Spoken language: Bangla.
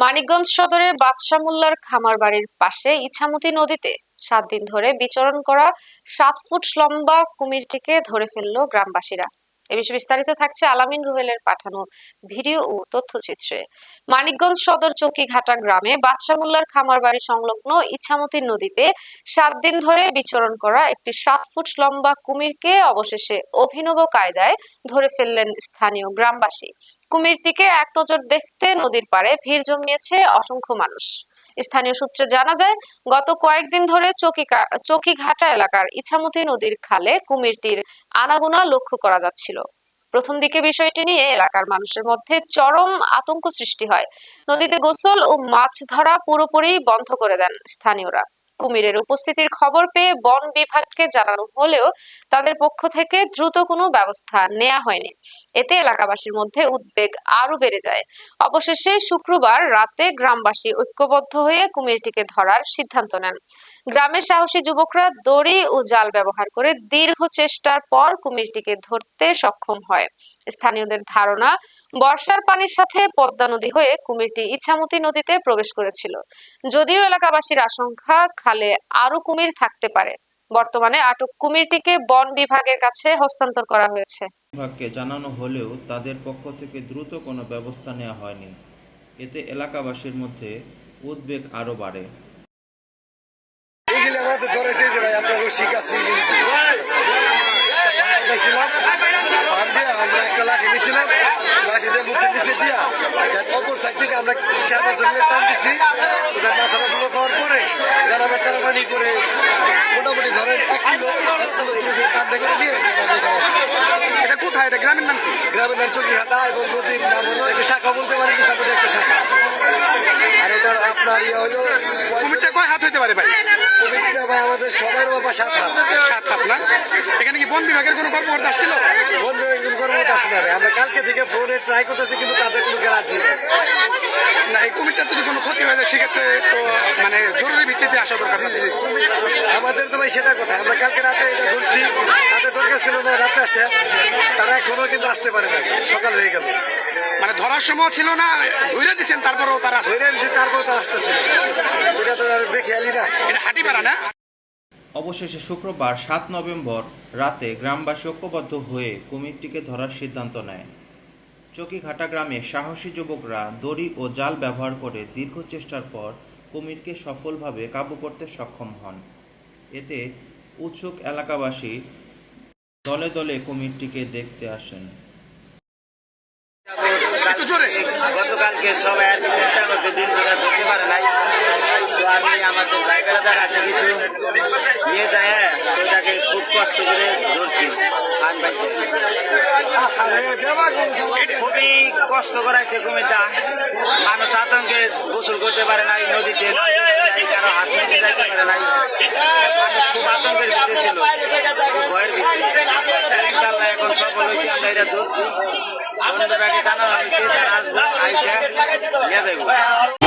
মানিকগঞ্জ সদরের বাদশা মোল্লার খামার বাড়ির পাশে ইছামতি নদীতে সাত দিন ধরে বিচরণ করা সাত ফুট লম্বা কুমিরটিকে ধরে ফেলল গ্রামবাসীরা। এ বিষয়ে বিস্তারিত থাকছে আলামিন রুহেলের পাঠানো ভিডিও ও তথ্যচিত্রে। মানিকগঞ্জ সদর চকিঘাটা গ্রামে বাদশা মোল্লার খামার বাড়ি সংলগ্ন ইছামতি নদীতে সাত দিন ধরে বিচরণ করা একটি সাত ফুট লম্বা কুমিরকে অবশেষে অভিনব কায়দায় ধরে ফেললেন স্থানীয় গ্রামবাসী। কুমিরটিকে এক নজর দেখতে নদীর পাড়ে ভিড় জমিয়েছে অসংখ্য মানুষ। স্থানীয় সূত্রে জানা যায়, গত কয়েকদিন ধরে চকিকা, চকিঘাটা এলাকার ইছামতি নদীর খালে কুমিরটির আনাগোনা লক্ষ্য করা যাচ্ছিল। প্রথম দিকে বিষয়টি নিয়ে এলাকার মানুষের মধ্যে চরম আতঙ্ক সৃষ্টি হয়। নদীতে গোসল ও মাছ ধরা পুরোপুরি বন্ধ করে দেন স্থানীয়রা। কুমিরের উপস্থিতির খবর পেয়ে বন বিভাগকে জানানো হলেও তাদের পক্ষ থেকে দ্রুত কোনো ব্যবস্থা নেওয়া হয়নি। এতে এলাকাবাসীর মধ্যে উদ্বেগ আরও বেড়ে যায়। অবশেষে শুক্রবার রাতে গ্রামবাসী ঐক্যবদ্ধ হয়ে কুমিরটিকে ধরার সিদ্ধান্ত নেন। গ্রামের সাহসী যুবকরা দড়ি ও জাল ব্যবহার করে দীর্ঘ চেষ্টার পর কুমিরটিকে ধরতে সক্ষম হয়। স্থানীয়দের ধারণা, বর্ষার পানির সাথে পদ্মা নদী হয়ে কুমিরটি ইছামতি নদীতে প্রবেশ করেছিল। যদিও এলাকাবাসীর আশঙ্কা, খালে আরও কুমির থাকতে পারে। বর্তমানে আটক কুমিরটিকে বন বিভাগের কাছে হস্তান্তর করা হয়েছে। বিভাগকে জানানো হলেও তাদের পক্ষ থেকে দ্রুত কোনো ব্যবস্থা নেওয়া হয়নি। এতে এলাকাবাসীর মধ্যে উদ্বেগ আরও বাড়ে। আমাদের ধরে দিয়েছে ভাই ফান দিয়ে আমরা একটা লাঠি নিয়েছিলাম, লাঠি দিয়ে মুখে নিচে দিয়া যার অপর সাইড থেকে আমরা চার পাঁচ মিনিট টান দিচ্ছি ওদের মাথাটা গুলো খাওয়ার পরে গ্রামে টানাটানি করে মোটামুটি ধরেন এক কিলো এক কিলো কান থেকে নিয়ে এটা কোথায়? এটা গ্রামের নাম চকিহাটা এবং নদীর নাম হলো একটা শাখা বলতে পারেন ইসলামের একটা শাখা। আর এটার আপনার ইয়ে হলো কুমিরটা কয় হাত হইতে পারে ভাই? কুমিরটা ভাই আমাদের সবার বাবা সাত হাত। সাত হাত না? এখানে কি বন বিভাগের কোনো কর্মকর্তা আসছিল? বন বিভাগের কোনো কর্মকর্তা আসছিল আমরা কালকে থেকে ফোনে ট্রাই করতেছি কিন্তু তাদের কোনো গ্যারান্টি নেই। না এই কুমিরটার যদি কোনো ক্ষতি হয়ে যায় সেক্ষেত্রে তো মানে জরুরি ভিত্তিতে আসা দরকার। আমাদের তো ভাই সেটা কথা। আমরা কালকে রাতে এটা ধরছি। তাদের দরকার ছিল না রাতে আসে। তারা এখনও কিন্তু আসতে পারে না। সকাল হয়ে গেল। মানে ধরার সময় ছিল না ধরে দিচ্ছেন তারপরেও তারা ধরে দিয়েছি তারপর তো আসতেছে। এটা তো আর বেখেয়ালি না। এটা হাঁটি পারা না? অবশেষে শুক্রবার সাত নভেম্বর রাতে গ্রামবাসী ঐক্যবদ্ধ হয়ে কুমিরটিকে ধরার সিদ্ধান্ত নেয়। চকিঘাটা গ্রামে সাহসী যুবকরা দড়ি ও জাল ব্যবহার করে দীর্ঘ চেষ্টার পর কুমিরকে সফলভাবে কাবু করতে সক্ষম হন। এতে উৎসুক এলাকাবাসী দলে দলে কুমিরটিকে দেখতে আসেন। গতকালকে সবাই আর চেষ্টা করছে দিন ধরে ধরতে পারে নাই। তো আমি আমাদের ড্রাইভারের কাছে কিছু। নিয়ে যায় ওটাকে খুব কষ্ট করে ধরছি। খুবই কষ্ট করাইছে কুমিরটা মানুষ আতঙ্কে গোসল করতে পারে নাই নদীতে এই কারও হাত মেঘে যাইতে পারে নাই মানুষ খুব আতঙ্কের ভিতরে ছিল ভয়ের ভিতরে ইনশাল্লাহ এখন সফল হয়েছে আমরা এটা ধরছি বন বিভাগে জানানো হয়েছে তারা আসব আইসা নিয়ে